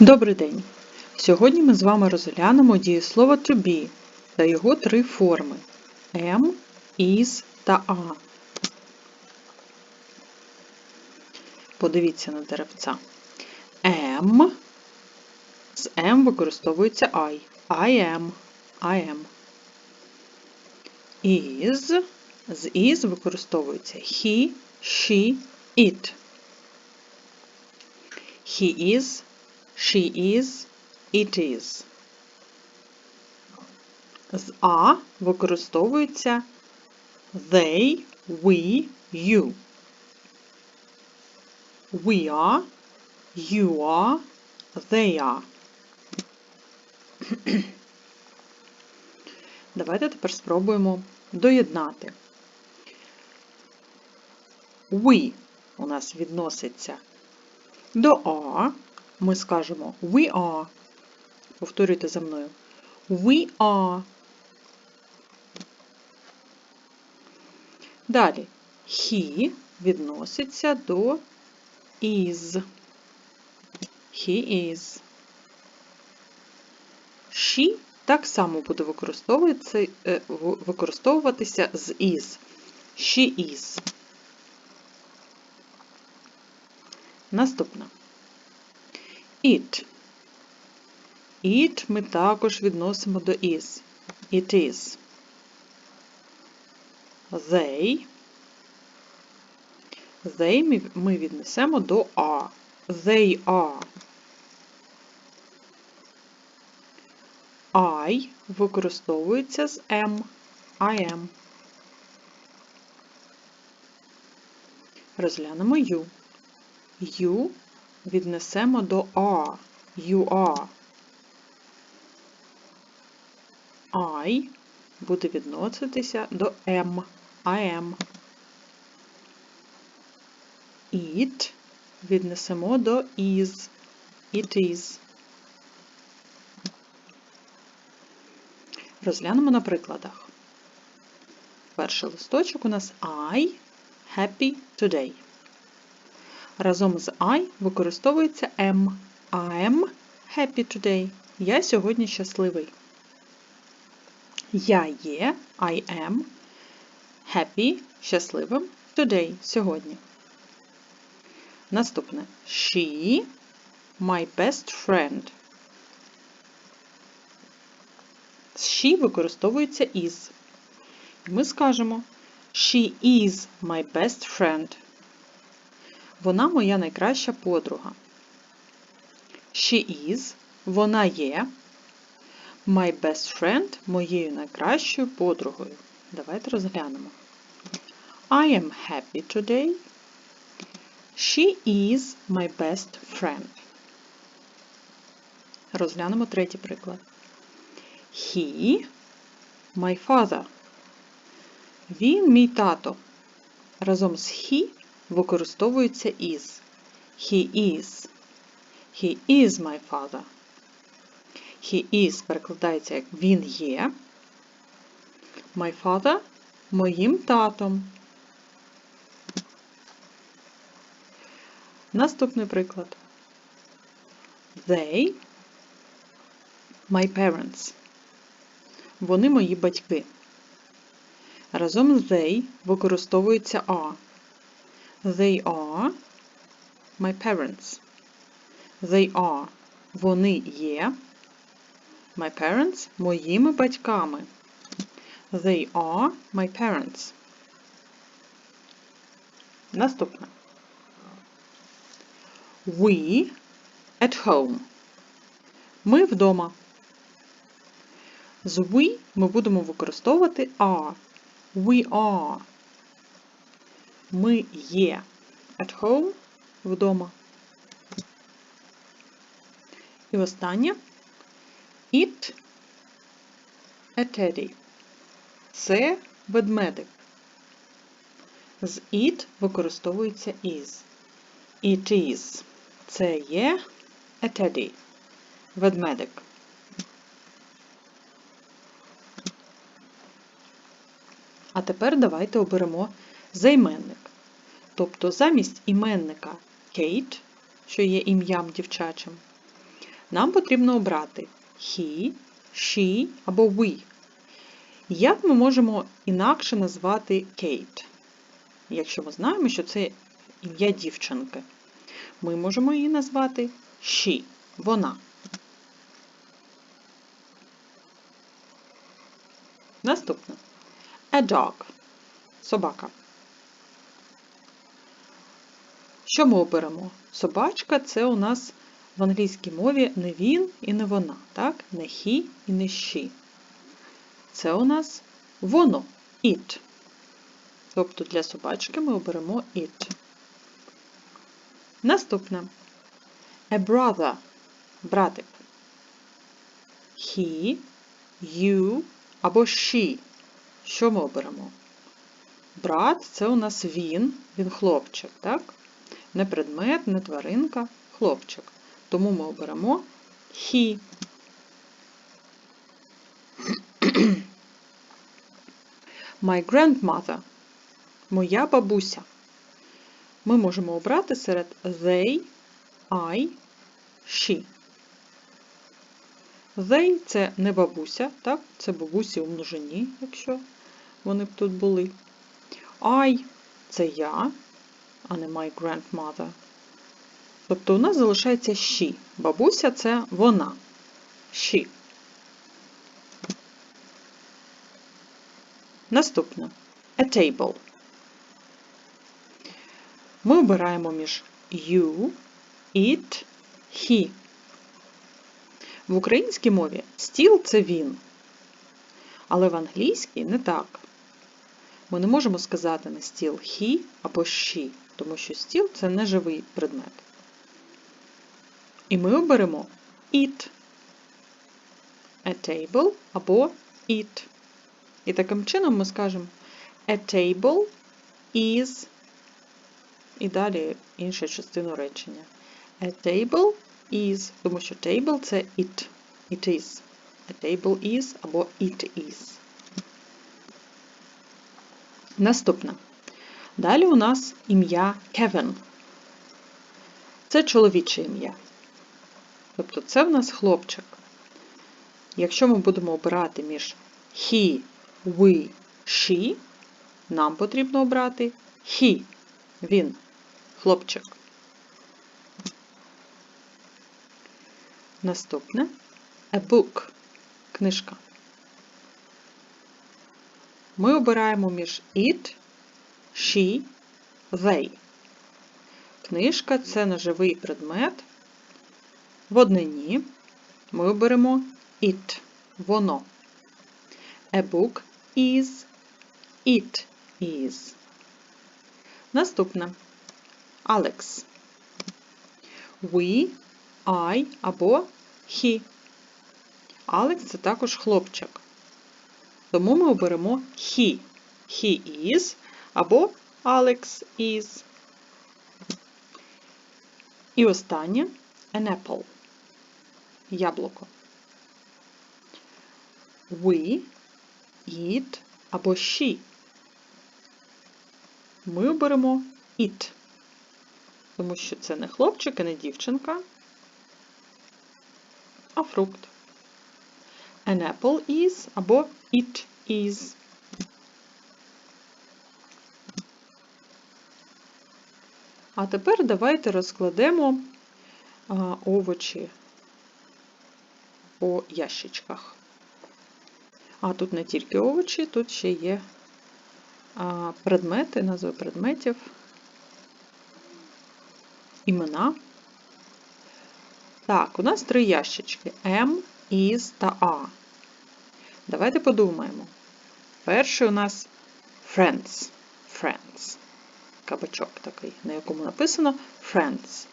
Добрий день! Сьогодні ми з вами розглянемо дієслово to be та його три форми am, is та are. Подивіться на деревця. Am. З am використовується I. I am. I am. Is. З is використовується he, she, it. He is, she is, it is. З а використовується they, we, you. We are, you are, they are. Давайте тепер спробуємо доєднати. We у нас відноситься до are ми скажемо we are. Повторюйте за мною. We are. Далі he відноситься до is. He is. She так само буде використовуватися, е, з is. She is. Наступна. It. It ми також відносимо до is. It is. They. They ми віднесемо до are. They are. I використовується з am. I am. Розглянемо you. You віднесемо до are. You are. I буде відноситися до am. I am. It віднесемо до is. It is. Розглянемо на прикладах. Перший листочок у нас I happy today. Разом з I використовується am. I'm happy today. Я сьогодні щасливий. Я є I am happy щасливим today сьогодні. Наступне She my best friend. She використовується is. Ми скажемо She is my best friend. Вона моя найкраща подруга. She is. Вона є. My best friend моєю найкращою подругою. Давайте розглянемо. I am happy today. She is my best friend. Розглянемо третій приклад. He, my father. Він мій тато. Разом з he використовується is. He is. He is my father. He is перекладається як він є. My father моїм татом. Наступний приклад. They my parents. Вони мої батьки. Разом з they використовується are. They are my parents. They are. Вони є. My parents моїми батьками. They are my parents. Наступне. We at home. Ми вдома. З we ми будемо використовувати are. We are. Ми є at home вдома. І останнє It a teddy. Це ведмедик. З it використовується is. It is. Це є a teddy. Ведмедик. А тепер давайте оберемо займенник. Тобто замість іменника Kate, що є ім'ям дівчачим, нам потрібно обрати he, she або we. Як ми можемо інакше назвати Кейт? Якщо ми знаємо, що це ім'я дівчинки, ми можемо її назвати she, вона. Наступне. A dog. Собака. Що ми оберемо? Собачка це у нас в англійській мові не він і не вона, так? Не he і не she. Це у нас воно it. Тобто для собачки ми оберемо it. Наступне. A brother. Братик. He, you або she. Що ми оберемо? Брат це у нас він, він хлопчик, так? Не предмет, не тваринка, хлопчик. Тому ми оберемо he. My grandmother. Моя бабуся. Ми можемо обрати серед they, I, she. They – це не бабуся, так? Це бабусі у множині, якщо вони б тут були. I – це я, а не my grandmother. Тобто у нас залишається she. Бабуся це вона. She. Наступне. A table. Ми обираємо між you, it, he. В українській мові стіл це він. Але в англійській не так. Ми не можемо сказати на стіл he або she, тому що стіл це не живий предмет. І ми оберемо it, a table або it. І таким чином ми скажемо a table is, і далі інша частина речення. A table is, тому що table це it. It is. A table is або it is. Наступне. Далі у нас ім'я Kevin. Це чоловіче ім'я. Тобто це в нас хлопчик. Якщо ми будемо обирати між he, we, she, нам потрібно обрати he, він, хлопчик. Наступне a book книжка. Ми обираємо між it, she, they. Книжка це неживий предмет. В однині ми оберемо it, воно. A book is, it is. Наступне Alex. We, I або he. Алекс це також хлопчик. Тому ми оберемо he. He is або Alex is. І останнє an apple. Яблуко. We, it або she. Ми оберемо it. Тому що це не хлопчик і не дівчинка, а фрукт. An apple is або it is. А тепер давайте розкладемо овочі по ящичках. А тут не тільки овочі, тут ще є предмети, назви предметів, імена. Так, у нас три ящички М, Із та А. Давайте подумаємо. Перший у нас friends. Friends. Кабачок такий, на якому написано friends.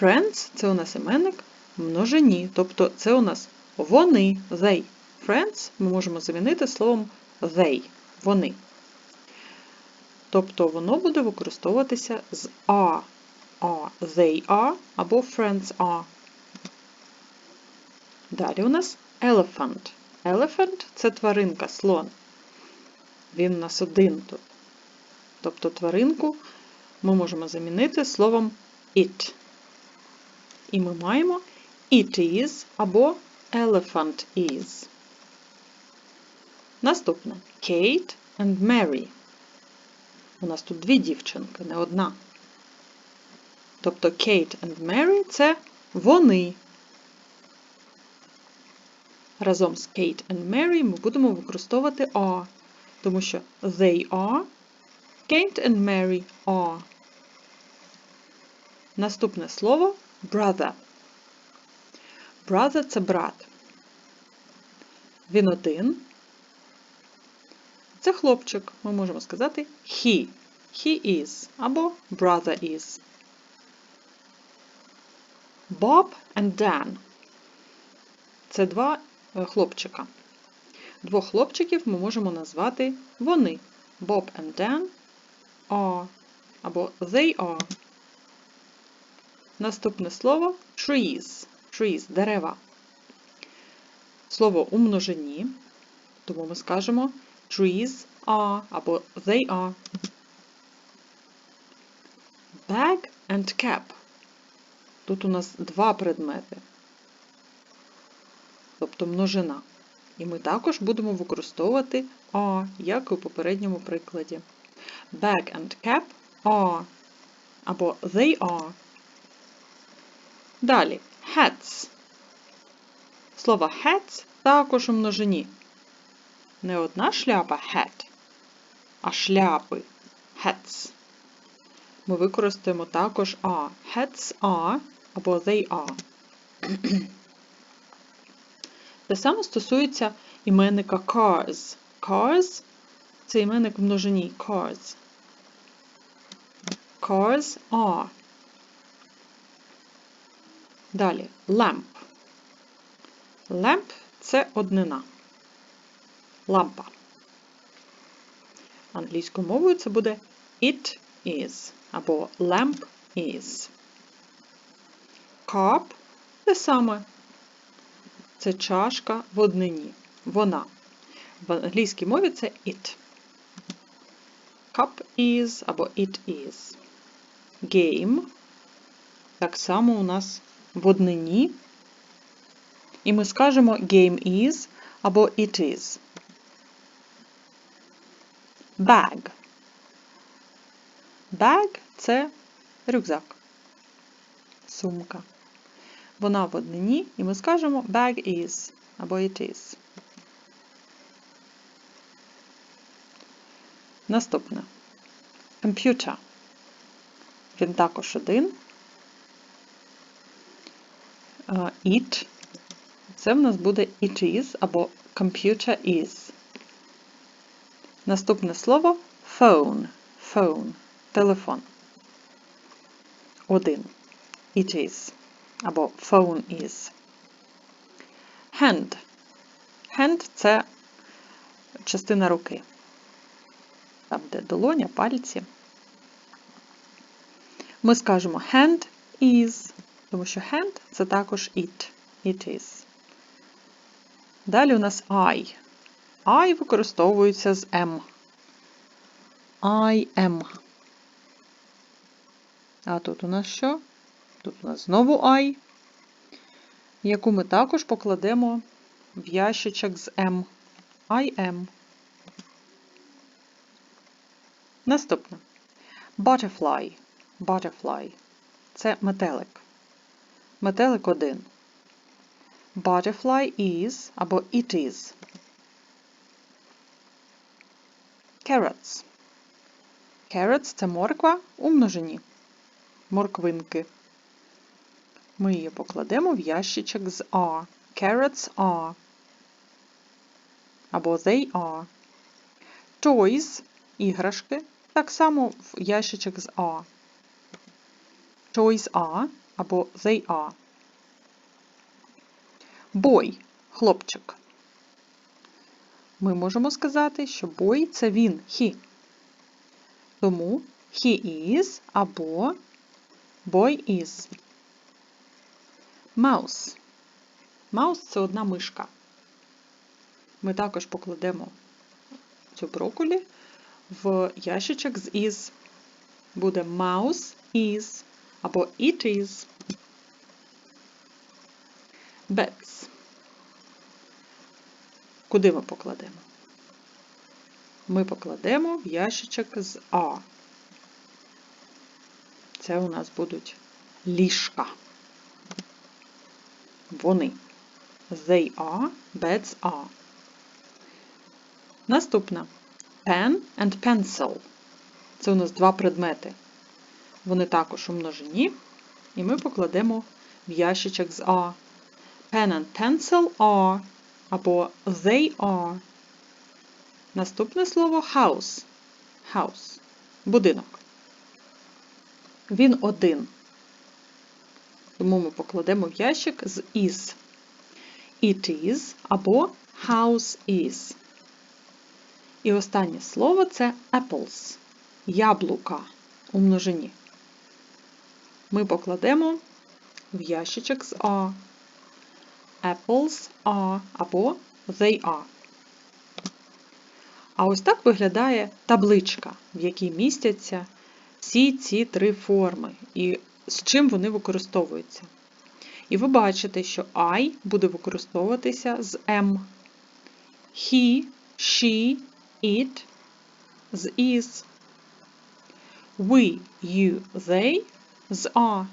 Friends це у нас іменник множині, тобто це у нас вони, they. Friends ми можемо замінити словом they, вони. Тобто воно буде використовуватися з a, a, they are або friends are. Далі у нас elephant. Elephant – це тваринка, слон. Він у нас один тут. Тобто тваринку ми можемо замінити словом it. І ми маємо it is або elephant is. Наступне Kate and Mary. У нас тут дві дівчинки, не одна. Тобто Kate and Mary це вони. Разом з Kate and Mary ми будемо використовувати are, тому що they are, Kate and Mary are. Наступне слово brother. Brother – це брат. Він один. Це хлопчик. Ми можемо сказати he. He is або brother is. Bob and Dan. Це два хлопчика. Двох хлопчиків ми можемо назвати вони. Bob and Dan are або they are. Наступне слово trees. Trees – дерева. Слово у множині, тому ми скажемо trees are або they are. Bag and cap. Тут у нас два предмети, тобто множина. І ми також будемо використовувати are, як і у попередньому прикладі. Bag and cap are або they are. Далі hats. Слово hats також у множині. Не одна шляпа hat, а шляпи hats. Ми використаємо також are. Hats are або they are. Те саме стосується іменника cars. Cars це іменник в множині cars. Cars are. Далі lamp. Lamp – це однина. Лампа. Англійською мовою це буде it is або lamp is. Cup – те саме. Це чашка в однині. Вона. В англійській мові це it. Cup is або it is. Game. Так само у нас в однині. І ми скажемо game is або it is. Bag. Bag – це рюкзак. Сумка. Вона в однині, і ми скажемо bag is або it is. Наступне. Computer. Він також один. It. Це в нас буде it is або computer is. Наступне слово phone. Phone. Телефон. Один. It is. Або phone is. Hand. Hand це частина руки. Там, де долоня, пальці. Ми скажемо hand is, тому що hand це також it. It is. Далі у нас I. I використовується з M. I am. А тут у нас що? Тут у нас знову I, яку ми також покладемо в ящичок з M. I am. Наступне. Butterfly. Butterfly. Це метелик. Метелик один. Butterfly is або it is. Carrots. Carrots – це морква у множині. Морквинки. Ми її покладемо в ящичок з are. Carrots are. Або they are. Toys – іграшки. Так само в ящичок з are. Toys are або they are. Boy – хлопчик. Ми можемо сказати, що boy – це він, he. Тому he is або boy is. Mouse. Mouse – це одна мишка. Ми також покладемо цю брокколі в ящичок з is. Буде mouse is або it is. beds. Куди ми покладемо? Ми покладемо в ящичок з А. Це у нас будуть ліжка. Вони. They are, beds are. Наступна. Pen and pencil. Це у нас два предмети. Вони також у множині. І ми покладемо в ящичок з А. Pen and pencil are або they are. Наступне слово house. House. Будинок. Він один. Тому ми покладемо в ящик з is. It is або house is. І останнє слово це apples. Яблука у множині. Ми покладемо в ящичок з А. Apples are або they are. А ось так виглядає табличка, в якій містяться всі ці три форми і з чим вони використовуються. І ви бачите, що I буде використовуватися з M. He, she, it з is. We, you, they з are.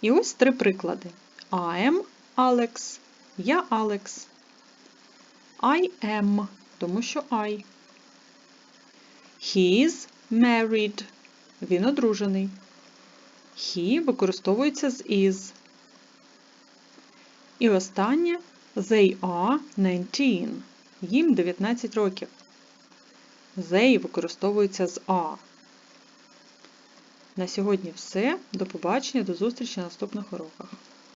І ось три приклади. I am Alex. Я Алекс. I am, тому що I. He is married. Він одружений. He використовується з is. І останнє they are 19. Їм 19 років. They використовується з are. На сьогодні все. До побачення, до зустрічі на наступних уроках.